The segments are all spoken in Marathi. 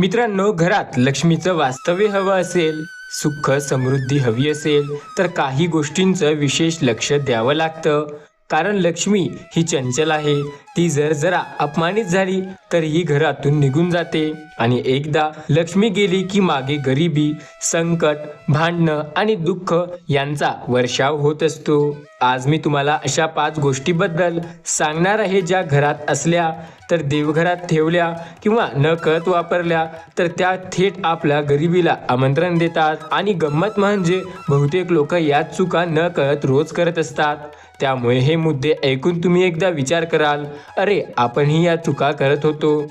मित्रांनो घरात लक्ष्मीचं वास्तव्य हवं असेल सुख समृद्धी हवी असेल तर काही गोष्टींचं विशेष लक्ष द्यावं लागतं. कारण लक्ष्मी ही चंचल आहे. ती जर जरा अपमानित झाली तर ही घरातून निघून जाते. आणि एकदा लक्ष्मी गेली की मागे गरिबी संकट भांडणं आणि दुःख यांचा वर्षाव होत असतो. आज मी तुम्हाला अशा पाच गोष्टीबद्दल सांगणार आहे ज्या घरात असल्या तर देवघरात ठेवल्या किंवा न कळत वापरल्या तर त्या थेट आपल्या गरिबीला आमंत्रण देतात. आणि गंमत म्हणजे बहुतेक लोक याच चुका न कळत रोज करत असतात. त्यामुळे हे मुद्दे ऐकून तुम्ही एकदा विचार कराल. अरे आपणही या चुका करत होतो.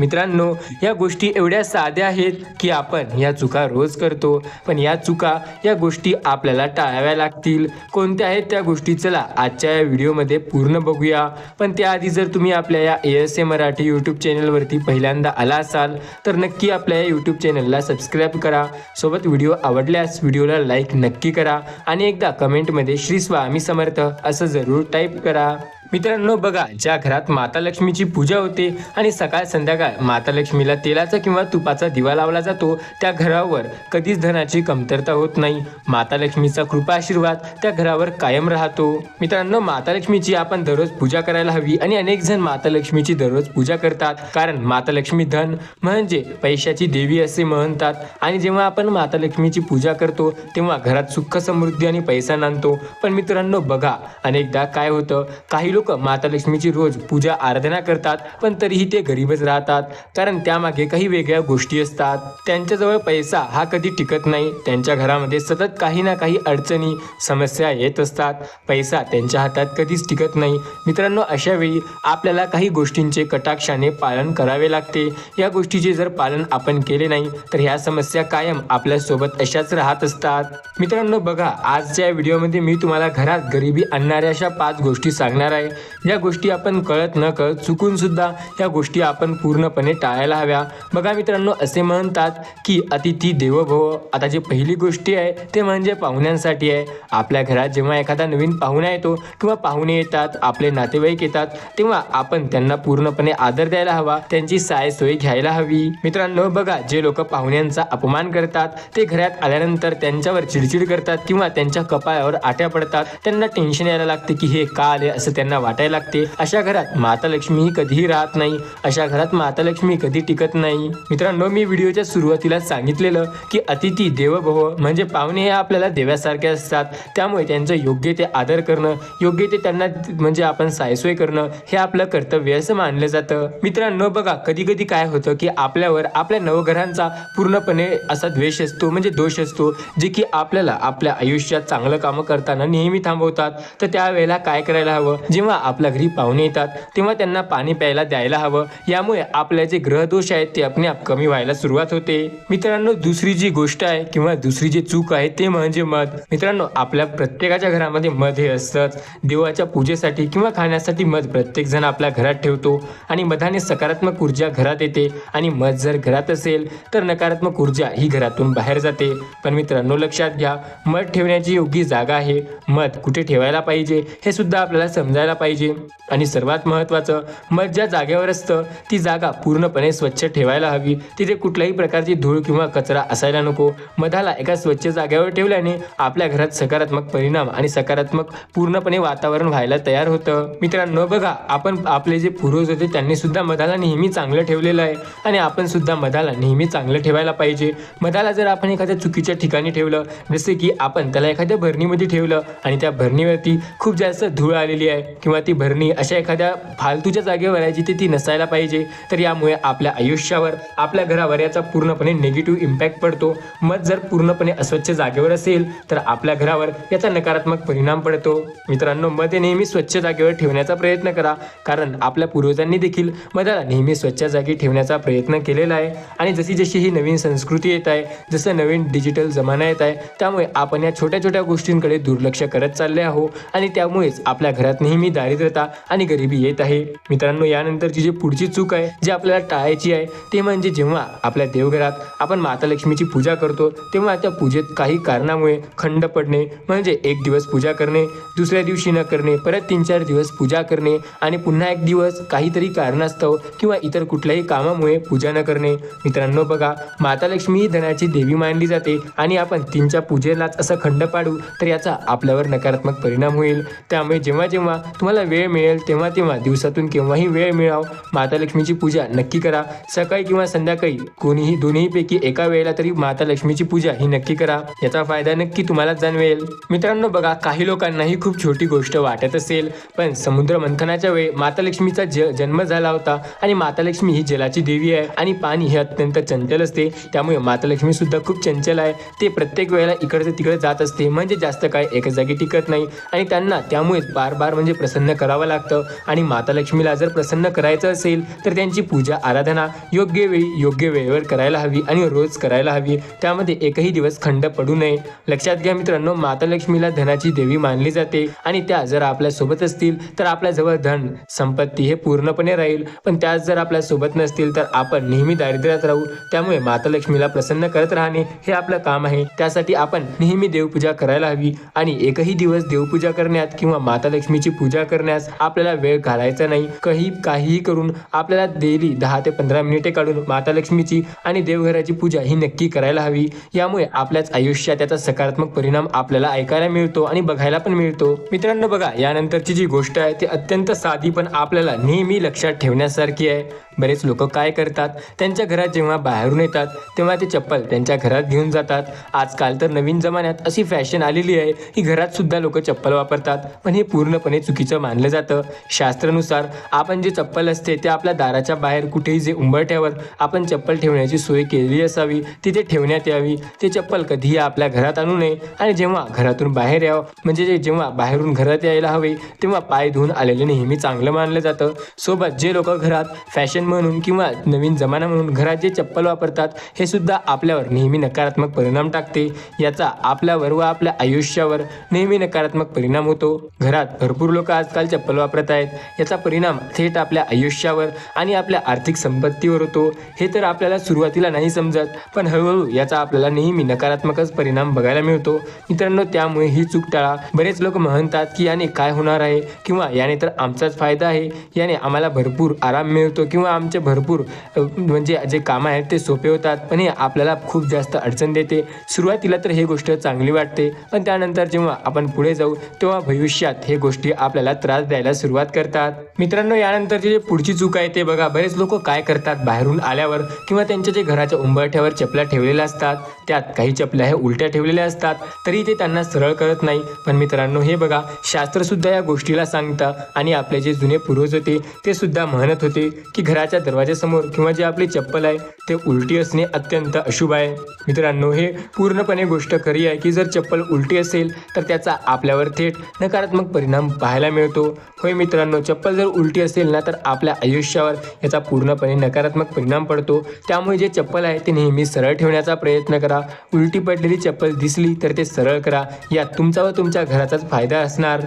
मित्रांनो या गोष्टी एवढ्या साध्या आहेत की आपण या चुका रोज करतो पण या चुका या गोष्टी आपल्याला टाळाव्या लागतील. कोणत्या आहेत त्या गोष्टी? चला आजच्या या व्हिडिओमध्ये पूर्ण बघूया. पण त्याआधी जर तुम्ही आपल्या या A S A Marathi YouTube चॅनलवरती पहिल्यांदा आला असाल तर नक्की आपल्या या यूट्यूब चॅनलला सबस्क्राईब करा. सोबत व्हिडिओ आवडल्यास व्हिडिओला लाईक नक्की करा आणि एकदा कमेंटमध्ये श्री स्वामी समर्थ असं जरूर टाईप करा. मित्रांनो बघा ज्या घरात माता लक्ष्मीची पूजा होते आणि सकाळ संध्याकाळ माता लक्ष्मीला तेलाचा किंवा तुपाचा दिवा लावला जातो त्या घरावर कधीच धनाची कमतरता होत नाही. माता लक्ष्मीचा कृपा आशीर्वाद त्या घरावर कायम राहतो. मित्रांनो माता लक्ष्मीची आपण दररोज पूजा करायला हवी आणि अनेक जण माता लक्ष्मीची दररोज पूजा करतात. कारण माता लक्ष्मी धन म्हणजे पैशाची देवी असे म्हणतात. आणि जेव्हा आपण माता लक्ष्मीची पूजा करतो तेव्हा घरात सुख समृद्धी आणि पैसा नांदतो. पण मित्रांनो बघा अनेकदा काय होतं? काही लोक लोक माता लक्ष्मीची रोज पूजा आराधना करतात पण तरीही ते गरीबच राहतात. कारण त्यामागे काही वेगळ्या गोष्टी असतात. त्यांच्याजवळ पैसा हा कधी टिकत नाही. त्यांच्या घरामध्ये सतत काही ना काही अडचणी समस्या येत असतात. पैसा त्यांच्या हातात कधीच टिकत नाही. मित्रांनो अशा वेळी आपल्याला काही गोष्टींचे कटाक्षाने पालन करावे लागते. या गोष्टीचे जर पालन आपण केले नाही तर ह्या समस्या कायम आपल्यासोबत अशाच राहत असतात. मित्रांनो बघा आजच्या व्हिडिओमध्ये मी तुम्हाला घरात गरिबी आणणाऱ्या अशा पाच गोष्टी सांगणार आहे. या गोष्टी आपण कळत न कळत चुकून सुद्धा या गोष्टी आपण पूर्णपणे टाळायला हव्या. बघा मित्रांनो असे म्हणतात की अतिथी देवभव. आता जी पहिली गोष्टी आहे ते म्हणजे पाहुण्यांसाठी आहे. आपल्या घरात जेव्हा एखादा नवीन पाहुणा येतो किंवा पाहुणे येतात आपले नातेवाईक येतात तेव्हा आपण त्यांना पूर्णपणे आदर द्यायला हवा त्यांची साय सोय घ्यायला हवी. मित्रांनो बघा जे लोक पाहुण्यांचा अपमान करतात ते घरात आल्यानंतर त्यांच्यावर चिडचिड करतात किंवा त्यांच्या कपाळावर आट्या पडतात. त्यांना टेन्शन यायला लागते की हे का आले असं त्यांना वाटायला लागते. अशा घरात माता लक्ष्मी ही कधीही राहत नाही. अशा घरात माता लक्ष्मी कधी टिकत नाही. मित्रांनो मी व्हिडिओच्या सुरुवातीला सांगितलेलं की अतिथी देवभव म्हणजे पाहुणे हे आपल्याला देवासारखे असतात. त्यामुळे त्यांचं योग्य ते आदर करणं योग्य ते त्यांना म्हणजे आपण सायसोय करणं हे आपलं कर्तव्य असं मानलं जातं. मित्रांनो बघा कधी कधी काय होतं की आपल्यावर आपल्या नवघरांचा पूर्णपणे असा द्वेष असतो म्हणजे दोष असतो जे की आपल्याला आपल्या आयुष्यात चांगलं कामं करताना नेहमी थांबवतात. तर त्यावेळेला काय करायला हवं? जेव्हा आपल्या घरी पाहुणे येतात तेव्हा त्यांना पाणी प्यायला द्यायला हवं. यामुळे आपल्या जे ग्रहदोष आहेत ते आपणे आप कमी व्हायला सुरुवात होते. मित्रांनो दुसरी जी गोष्ट आहे किंवा दुसरी जी चूक आहे ते म्हणजे मध. मित्रांनो आपल्या प्रत्येकाच्या घरामध्ये मध हे असतात देवाच्या पूजेसाठी किंवा खाण्यासाठी मध प्रत्येक जण आपल्या घरात ठेवतो आणि मधाने सकारात्मक ऊर्जा घरात येते. आणि मध जर घरात असेल तर नकारात्मक ऊर्जा ही घरातून बाहेर जाते. पण मित्रांनो लक्षात घ्या मध ठेवण्याची योग्य जागा आहे. मध कुठे ठेवायला पाहिजे हे सुद्धा आपल्याला समजायला पाहिजे. आणि सर्वात महत्त्वाचं मध ज्या जागेवर असतं ती जागा पूर्णपणे स्वच्छ ठेवायला हवी. तिथे कुठल्याही प्रकारची धूळ किंवा कचरा असायला नको. मधाला एका स्वच्छ जागेवर ठेवल्याने आपल्या घरात सकारात्मक परिणाम आणि सकारात्मक पूर्णपणे वातावरण व्हायला तयार होतं. मित्रांनो बघा आपण आपले जे पूर्वज होते त्यांनी सुद्धा मधाला नेहमी चांगलं ठेवलेलं आहे. आणि आपण सुद्धा मधाला नेहमी चांगलं ठेवायला पाहिजे. मधाला जर आपण एखाद्या चुकीच्या ठिकाणी ठेवलं जसे की आपण त्याला एखाद्या भरणीमध्ये ठेवलं आणि त्या भरणीवरती खूप जास्त धूळ आलेली आहे. किंवा ती भरणी अशा एखाद्या फालतूच्या जागेवर आहे जिथे ती नसायला पाहिजे तर यामुळे आपल्या आयुष्यावर आपल्या घरावर याचा पूर्णपणे निगेटिव्ह इम्पॅक्ट पडतो. मत जर पूर्णपणे अस्वच्छ जागेवर असेल तर आपल्या घरावर याचा नकारात्मक परिणाम पडतो. मित्रांनो मध हे नेहमी स्वच्छ जागेवर ठेवण्याचा प्रयत्न करा कारण आपल्या पूर्वजांनी देखील मधाला नेहमी स्वच्छ जागी ठेवण्याचा प्रयत्न केलेला आहे. आणि जशी जशी ही नवीन संस्कृती येत आहे जसं नवीन डिजिटल जमाना येत आहे त्यामुळे आपण या छोट्या छोट्या गोष्टींकडे दुर्लक्ष करत चालले आहो आणि त्यामुळेच आपल्या घरात नेहमी दारिद्र्यता आणि गरिबी येत आहे. मित्रांनो यानंतरची जी पुढची चूक आहे जी आपल्याला टाळायची आहे ते म्हणजे जेव्हा आपल्या देवघरात आपण माता लक्ष्मीची पूजा करतो तेव्हा त्या पूजेत काही कारणामुळे खंड पडणे म्हणजे एक दिवस पूजा करणे दुसऱ्या दिवशी न करणे परत तीन चार दिवस पूजा करणे आणि पुन्हा एक दिवस काहीतरी कारणास्तव किंवा इतर कुठल्याही कामामुळे पूजा न करणे. मित्रांनो बघा माता लक्ष्मी ही धनाची देवी मानली जाते आणि आपण तिच्या पूजेलाच असं खंड पाडू तर याचा आपल्यावर नकारात्मक परिणाम होईल. त्यामुळे जेव्हा जेव्हा तुम्हाला वेळ मिळेल तेव्हा तेव्हा दिवसातून केव्हाही वेळ मिळाव माता लक्ष्मीची पूजा नक्की करा. सकाळी किंवा संध्याकाळी कोणीही दोन्हीपैकी एका वेळेला तरी माता लक्ष्मीची पूजा ही नक्की करा. याचा फायदा नक्की तुम्हाला जाणवेल. मित्रांनो बघा काही लोकांनाही खूप छोटी गोष्ट वाटत असेल पण समुद्र मंथनाच्या वेळी माता लक्ष्मीचा ज जन्म झाला होता आणि माता लक्ष्मी ही जलाची देवी आहे आणि पाणी हे अत्यंत चंचल असते. त्यामुळे माता लक्ष्मी सुद्धा खूप चंचल आहे. ते प्रत्येक वेळेला इकडचं तिकडे जात असते म्हणजे जास्त काय एका जागी टिकत नाही आणि त्यांना त्यामुळेच बार बार म्हणजे प्रसन्न प्रसन्न करावं लागतं. आणि माता लक्ष्मीला जर प्रसन्न करायचं असेल तर त्यांची पूजा आराधना योग्य वेळी योग्य वेळेवर करायला हवी आणि रोज करायला हवी. त्यामध्ये एकही दिवस खंड पडू नये. लक्षात घ्या मित्रांनो माता लक्ष्मीला धनाची देवी मानली जाते आणि त्या जर आपल्यासोबत असतील तर आपल्याजवळ धन संपत्ती हे पूर्णपणे राहील. पण त्याच जर आपल्यासोबत नसतील तर आपण नेहमी दारिद्र्यात राहू. त्यामुळे माता लक्ष्मीला प्रसन्न करत राहणे हे आपलं काम आहे. त्यासाठी आपण नेहमी देवपूजा करायला हवी. आणि एकही दिवस देवपूजा करण्यात किंवा माता लक्ष्मीची पूजा करण्यास आपल्याला वेळ घालायचा नाही. काही काहीही करून आपल्याला डेली दहा ते पंधरा मिनिटे काढून माता लक्ष्मीची आणि देवघराची पूजा ही नक्की करायला हवी. यामुळे आपल्याच आयुष्यात त्याचा सकारात्मक परिणाम आपल्याला ऐकायला मिळतो आणि बघायला पण मिळतो. मित्रांनो बघा यानंतरची जी गोष्ट आहे ती अत्यंत साधी पण आपल्याला नेहमी लक्षात ठेवण्यासारखी आहे. बरेच लोक काय करतात? त्यांच्या घरात जेव्हा बाहेरून येतात तेव्हा ते चप्पल त्यांच्या घरात घेऊन जातात. आजकाल तर नवीन जमान्यात अशी फॅशन आलेली आहे की घरात सुद्धा लोक चप्पल वापरतात. पण हे पूर्णपणे चुकीचं मानलं जातं. शास्त्रानुसार आपण जे चप्पल असते ते आपल्या दाराच्या बाहेर कुठेही जे उंबरठ्यावर आपण चप्पल ठेवण्याची सोय केलेली असावी तिथे ठेवण्यात यावी. ते चप्पल कधीही आपल्या घरात आणू नये. आणि जेव्हा घरातून बाहेर यावं म्हणजे जे जेव्हा बाहेरून घरात यायला हवे तेव्हा पाय धुवून आलेले नेहमी चांगलं मानलं जातं. सोबत जे लोक घरात फॅशन म्हणून किंवा नवीन जमाना म्हणून घरात जे चप्पल वापरतात हे सुद्धा आपल्यावर नेहमी नकारात्मक परिणाम टाकते. याचा आपल्यावर व आपल्या आयुष्यावर नेहमी नकारात्मक परिणाम होतो. घरात भरपूर लोक आजकाल चप्पल वापरत आहेत. याचा परिणाम थेट आपल्या आयुष्यावर आणि आपल्या आर्थिक संपत्तीवर होतो. हे तर आपल्याला सुरुवातीला नाही समजत पण हळूहळू याचा आपल्याला नेहमी नकारात्मकच परिणाम बघायला मिळतो. मित्रांनो त्यामुळे ही चूक टाळा. बरेच लोक म्हणतात की याने काय होणार आहे? किंवा याने तर आमचाच फायदा आहे. याने आम्हाला भरपूर आराम मिळतो किंवा आमचे भरपूर म्हणजे जे कामं आहेत ते सोपे होतात पण हे आपल्याला खूप जास्त अडचण देते. सुरुवातीला तर हे गोष्ट चांगली वाटते पण त्यानंतर जेव्हा आपण पुढे जाऊ तेव्हा भविष्यात हे गोष्टी आपल्याला त्रास द्यायला सुरुवात करतात. मित्रांनो यानंतरची जे पुढची चूक आहे ते बघा. बरेच लोक काय करतात? बाहेरून आल्यावर किंवा त्यांच्या जे घराच्या उंबरठ्यावर चपला ठेवलेल्या असतात. त्यात काही चपल्या ह्या उलट्या ठेवलेल्या असतात तरी ते त्यांना सरळ करत नाही. पण मित्रांनो हे बघा शास्त्रसुद्धा या गोष्टीला सांगतं आणि आपले जे जुने पूर्वज होते ते सुद्धा म्हणत होते की घराच्या दरवाजासमोर किंवा जे आपली चप्पल आहे ते उलटी असणे अत्यंत अशुभ आहे. मित्रांनो हे पूर्णपणे गोष्ट खरी आहे की जर चप्पल उलटी असेल तर त्याचा आपल्यावर थेट नकारात्मक परिणाम पाहायला मिळतो. होय मित्रांनो चप्पल जर उलटी असेल ना तर आपल्या आयुष्यावर याचा पूर्णपणे नकारात्मक परिणाम पडतो. त्यामुळे जे चप्पल आहे ते नेहमी सरळ ठेवण्याचा प्रयत्न करा. उलटी पडलेली चप्पल दिसली तर ते सरळ करा. यात तुमचा व तुमच्या घराचाच फायदा असणार.